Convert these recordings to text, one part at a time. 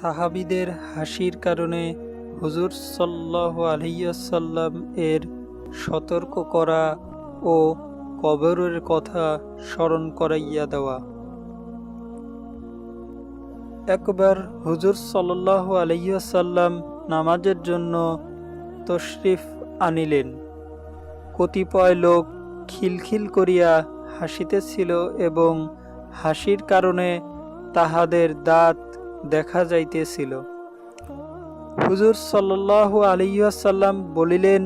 সাহাবিদের হাসির কারণে হুজুর সাল্লাহ আলহিয়াসাল্লাম এর সতর্ক করা ও কবরের কথা স্মরণ করাইয়া দেওয়া। একবার হুজুর সাল্লাহ আলহিয়াসাল্লাম নামাজের জন্য তশরিফ আনিলেন। কতিপয় লোক খিলখিল করিয়া হাসিতেছিল এবং হাসির কারণে তাহাদের দাঁত দেখা যাইতেছিল। হুজুর সাল্লাহ আলিয়াসাল্লাম বলিলেন,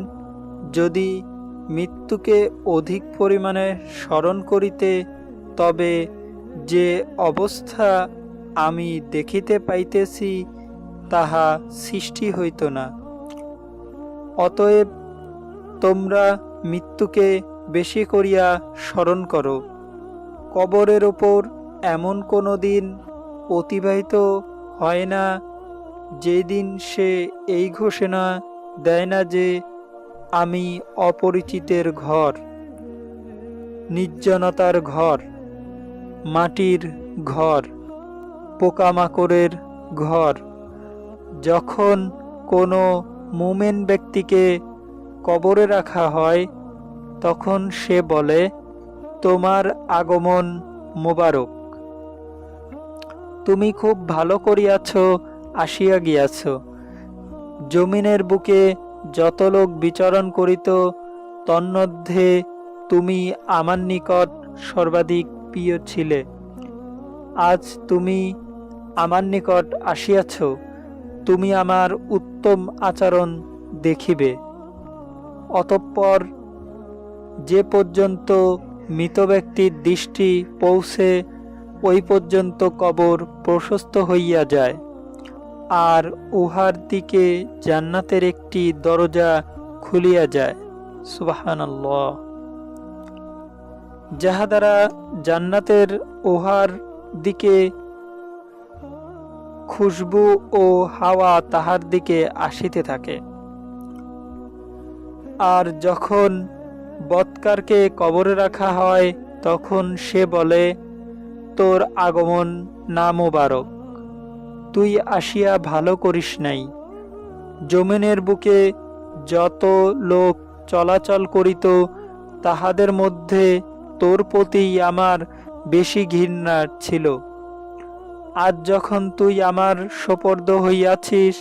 যদি মৃত্যুকে অধিক পরিমাণে স্মরণ করিতে, তবে যে অবস্থা আমি দেখিতে পাইতেছি, তাহা সৃষ্টি হইত না। অতএব তোমরা মৃত্যুকে বেশি করিয়া স্মরণ করো। কবরের ওপর এমন কোনো দিন অতিবাহিত হয় না। যেদিন সে এই ঘোষণা দেয় না যে আমি অপরিচিতের ঘর, নির্জনতার ঘর, মাটির ঘর, পোকামাকড়ের ঘর, যখন কোনো মুমেন ব্যক্তিকে কবরে রাখা হয়, তখন সে বলে, তোমার আগমন মোবারক। তুমি খুব ভালো করিয়াছ, আসিয়া গিয়াছ। জমিনের বুকে যত লোক বিচরণ করিত, তন্মধ্যে তুমি আমার নিকট সর্বাধিক প্রিয় ছিলে। আজ তুমি আমার নিকট আসিয়াছ, তুমি আমার উত্তম আচরণ দেখিবে। অতঃপর যে পর্যন্ত মৃত ব্যক্তির দৃষ্টি পৌঁছে ওই পর্যন্ত কবর প্রশস্ত হইয়া যায়। আর উহার দিকে জান্নাতের একটি দরজা খুলিয়া যায়। সুবাহানাল্লাহ। যাহা দ্বারা জান্নাতের উহার দিকে খুশবু ও হাওয়া তাহার দিকে আসিতে থাকে। আর যখন বৎকারকে কবরে রাখা হয়, তখন সে বলে তোর আগমন না মোবারক তুই আসিয়া ভালো করিস নাই। জমিনের বুকে যত লোক চলাচল করিত, তাহাদের মধ্যে তোর প্রতি আমার বেশি ঘৃণা ছিল। আজ যখন তুই আমার সোপর্দ হইয়াছিস,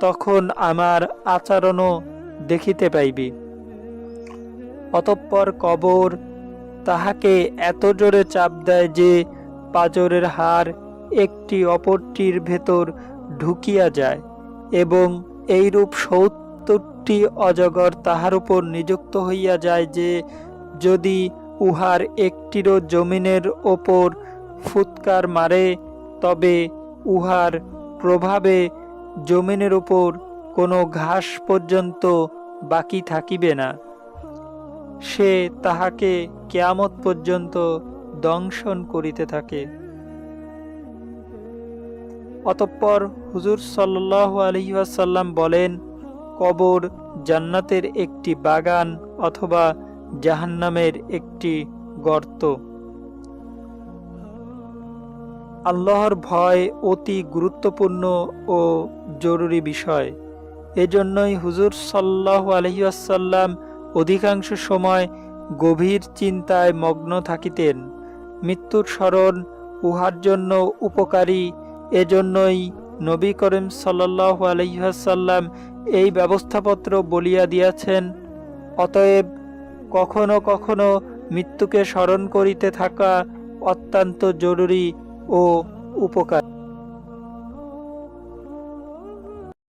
তখন আমার আচরণও দেখিতে পাইবি। অতঃপর কবর তাহাকে এত জোরে চাপ দেয় যে পাজরের হার একটি অপরটির ভেতর ঢুকিয়া যায় এবং এইরূপ সত্তরটি অজগর তাহার উপর নিযুক্ত হইয়া যায় যে, যদি উহার একটিরও জমিনের ওপর ফুৎকার মারে, তবে উহার প্রভাবে জমিনের ওপর কোনো ঘাস পর্যন্ত বাকি থাকিবে না। সে তাহাকে কেয়ামত পর্যন্ত দংশন করিতে থাকে। অতঃপর হুজুর সাল্লাহ আলহিহাসাল্লাম বলেন, কবর জান্নাতের একটি বাগান অথবা জাহান্নামের একটি গর্ত। আল্লাহর ভয় অতি গুরুত্বপূর্ণ ও জরুরি বিষয়। এজন্যই হুজুর সাল্লাহ আলহিউসাল্লাম অধিকাংশ সময় গভীর চিন্তায় মগ্ন থাকিতেন। মৃত্যুর স্মরণ উহার জন্য উপকারী। এজন্যই নবী করিম সাল্লাহ এই ব্যবস্থাপত্র বলিয়া দিয়াছেন, অতএব কখনো কখনো মৃত্যুকে স্মরণ করিতে থাকা অত্যন্ত জরুরি ও উপকার।